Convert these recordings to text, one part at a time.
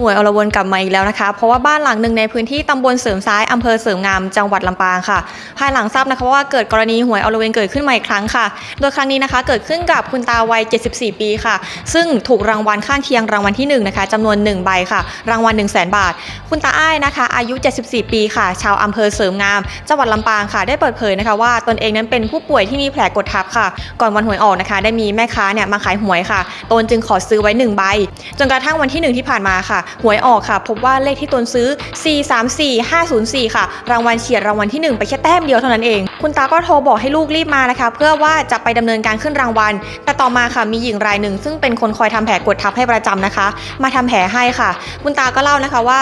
หวยอรวนกลับมาอีกแล้วนะคะ เพราะว่าบ้านหลังหนึ่งในพื้นที่ตำบลเสริมซ้ายอำเภอเสริมงามจังหวัดลำปางค่ะ ภายหลังทราบนะคะว่าเกิดกรณีหวยอรวนเกิดขึ้นมาอีกครั้งค่ะ โดยครั้งนี้นะคะ เกิดขึ้นกับคุณตาวัย 74 ปีค่ะ ซึ่งถูกรางวัลข้างเคียงรางวัลที่หนึ่งนะคะจำนวน 1 ใบค่ะ รางวัล 1 0 0 0 0แบาท คุณตาอ้ายนะคะ อายุ 74 ปีค่ะ ชาวอำเภอเสริมงามจังหวัดลำปางค่ะ ได้เปิดเผยนะคะว่าตนเองนั้นเป็นผู้ป่วยที่มีแผลกดทับค่ะ ก่อนวันหวยออกนะคะ ได้มีแม่ค้าเนี่ยมาขายหวยค่ะตนจึงขอซื้อไว้1ใบจนกระทั่งวันที่ 1 ที่ผ่านมาค่ะหวยออกค่ะ พบว่าเลขที่ตนซื้อ 434504 ค่ะ รางวัลเฉียดรางวัลที่ 1 ไปแค่แต้มเดียวเท่านั้นเอง คุณตาก็โทรบอกให้ลูกรีบมานะคะ เพื่อว่าจะไปดำเนินการขึ้นรางวัล แต่ต่อมาค่ะมีหญิงรายหนึ่ง ซึ่งเป็นคนคอยทำแผลกดทับให้ประจำนะคะ มาทำแผลให้ค่ะ คุณตาก็เล่านะคะว่า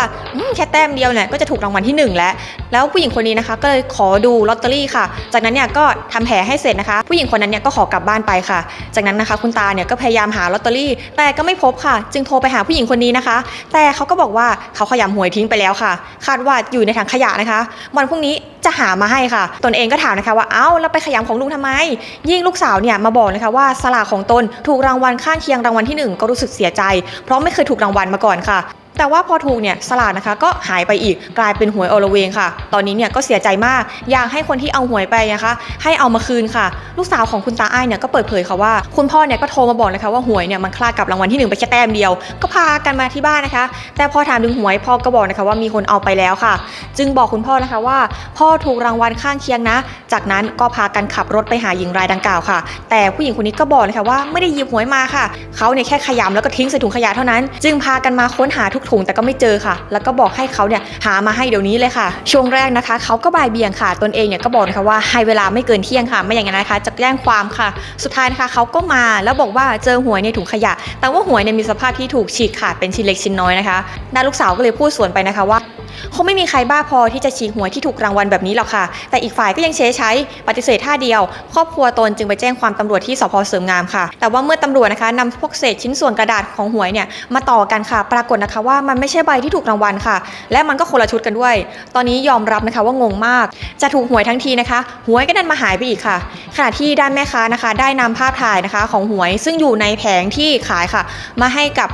แค่แต้มเดียวเนี่ยก็จะถูกรางวัลที่หนึ่งแล้ว แล้วผู้หญิงคนนี้นะคะ ก็เลยขอดูลอตเตอรี่ค่ะ จากนั้นเนี่ยก็ทำแผลให้เสร็จนะคะ ผู้หญิงคนนั้นเนี่ยก็ขอกลับบ้านไปค่ะ จากนั้นนะคะ คุณตาเนี่ยก็พยายามหาลอตเตอรี่ แต่ก็ไม่พบค่ะ จึงโทรไปหาผู้หญิงคนนี้นะคะ แแต่เขาก็บอกว่าเขาขยำหวยทิ้งไปแล้วค่ะ คาดว่าอยู่ในถังขยะนะคะ วันพรุ่งนี้จะหามาให้ค่ะ ตนเองก็ถามนะคะว่า เอ้าแล้วไปขยำของลุงทำไม ยิ่งลูกสาวเนี่ยมาบอกนะคะว่าสลากของตนถูกรางวัลข้างเคียงรางวัลที่หนึ่งก็รู้สึกเสียใจ เพราะไม่เคยถูกรางวัลมาก่อนค่ะแต่ว่าพอถูกเนี่ยสลากนะคะก็หายไปอีกกลายเป็นหวยอลเวงค่ะ ตอนนี้เนี่ยก็เสียใจมาก อยากให้คนที่เอาหวยไปนะคะ ให้เอามาคืนค่ะ ลูกสาวของคุณตาอ้ายเนี่ยก็เปิดเผยค่ะว่า คุณพ่อเนี่ยก็โทรมาบอกนะคะว่าหวยเนี่ยมันคลาดกับรางวัลที่หนึ่งไปแค่แต้มเดียว ก็พากันมาที่บ้านนะคะ แต่พอถามถึงหวยพ่อก็บอกนะคะว่ามีคนเอาไปแล้วค่ะ จึงบอกคุณพ่อนะคะว่า พ่อถูกรางวัลข้างเคียงนะจากนั้นก็พากันขับรถไปหาหญิงรายดังกล่าวค่ะ แต่ผู้หญิงคนนี้ก็บอกนะคะว่าไม่ได้หยิบหวยมาค่ะ เขาเนี่ยแค่ขยำแล้วก็ทิ้งใส่ถุงขยะเท่านั้น จึงพากันมาค้นหาทุกถุงแต่ก็ไม่เจอค่ะ แล้วก็บอกให้เขาเนี่ยหามาให้เดี๋ยวนี้เลยค่ะ ช่วงแรกนะคะ เขาก็บ่ายเบี่ยงค่ะ ตนเองเนี่ยก็บอกนะคะว่าให้เวลาไม่เกินเที่ยงค่ะ ไม่อย่างนั้นนะคะจะแจ้งความค่ะ สุดท้ายนะคะเขาก็มาแล้วบอกว่าเจอหวยในถุงขยะ แต่ว่าหวยเนี่ยมีสภาพที่ถูกฉีกขาดเป็นชิ้นเล็กชิ้นน้อยนะคะด้านลูกสาวก็เลยพูดสวนไปนะคะว่า คงไม่มีใครบ้าพอที่จะฉีกหวยที่ถูกรางวัลแบบนี้หรอกค่ะ แต่อีกฝ่ายก็ยังเชยใช้ปฏิเสธท่าเดียว ครอบครัวตนจึงไปแจ้งความตำรวจที่สพเสริมงามค่ะ แต่ว่าเมื่อตำรวจนะคะนำพวกเศษชิ้นส่วนกระดาษของหวยเนี่ยมาต่อกันค่ะ ปรากฏนะคะว่ามันไม่ใช่ใบที่ถูกรางวัลค่ะ และมันก็คนละชุดกันด้วย ตอนนี้ยอมรับนะคะว่างงมาก จะถูกหวยทั้งทีนะคะ หวยก็ดันมาหายไปอีกค่ะ ขณะที่ด้านแม่ค้านะคะ ได้นำภาพถ่ายนะคะของหวย ซึ่งอยู่ในแผงที่ขายค่ะ มาให้กับ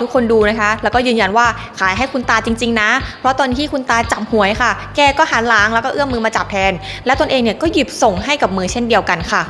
ทุกคนดูนะคะ แล้วก็ยืนยันว่าขายให้คุณตาจริง ๆ นะ เพราะตอนที่คุณตาจับหวยค่ะ แกก็หันหลังแล้วก็เอื้อมมือมาจับแทน และตนเองเนี่ยก็หยิบส่งให้กับมือเช่นเดียวกันค่ะ